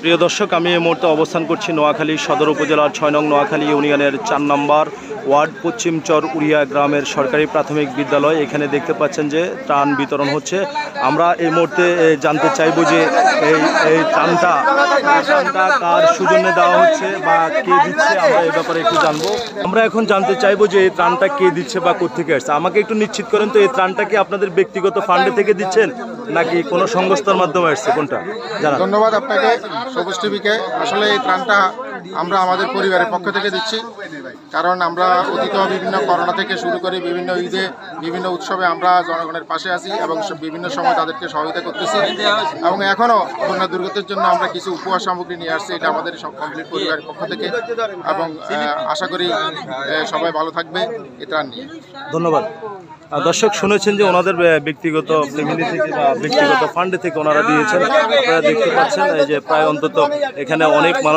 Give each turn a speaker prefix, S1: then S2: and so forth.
S1: প্রিয় দর্শক, আমি এই মুহূর্তে অবস্থান করছি নোয়াখালী সদর উপজেলার ছয় নং নোয়াখালী ইউনিয়নের চার নম্বর ওয়ার্ড পশ্চিমচর উড়িয়া গ্রামের সরকারি প্রাথমিক বিদ্যালয়। এখানে দেখতে পাচ্ছেন যে ত্রাণ বিতরণ হচ্ছে। আমরা এই মুহূর্তে জানতে চাইব যে এই এই ত্রাণটা ত্রাণটা কার সুজন্যে দেওয়া হচ্ছে বা কে দিচ্ছে, আমরা এই ব্যাপারে একটু জানব। আমরা এখন জানতে চাইব যে এই ত্রাণটা কে দিচ্ছে বা কোথেকে আসছে। আমাকে একটু নিশ্চিত করেন তো এই ত্রাণটা কি আপনাদের ব্যক্তিগত ফান্ডে থেকে দিচ্ছেন, নাকি কোনো সংস্থার মাধ্যমে আসছে? কোনটা? জানা
S2: ধন্যবাদ আপনাকে, সবুজ টিভিকে। আসলে এই ত্রাণটা আমরা আমাদের পরিবারের পক্ষ থেকে দিচ্ছি। কারণ আমরা অতীত বিভিন্ন করোনা থেকে শুরু করে বিভিন্ন ঈদে, বিভিন্ন উৎসবে আমরা জনগণের পাশে আছি এবং বিভিন্ন সময় তাদেরকে সহায়তা করতেছি। এবং এখনও বন্যা দুর্গতের জন্য আমরা কিছু উপহার সামগ্রী নিয়ে আসছি, এটা আমাদের সব কমপ্লিট পরিবারের পক্ষ থেকে। এবং আশা করি সবাই ভালো থাকবে। এটা নিয়ে
S1: ধন্যবাদ। দর্শক শুনেছেন যে ওনাদের ব্যক্তিগত ফ্যামিলি থেকে বা ব্যক্তিগত ফান্ডে থেকে ওনারা দিয়েছেন। আপনারা দেখতে পাচ্ছেন, এই যে প্রায় অন্তত এখানে অনেক মানুষ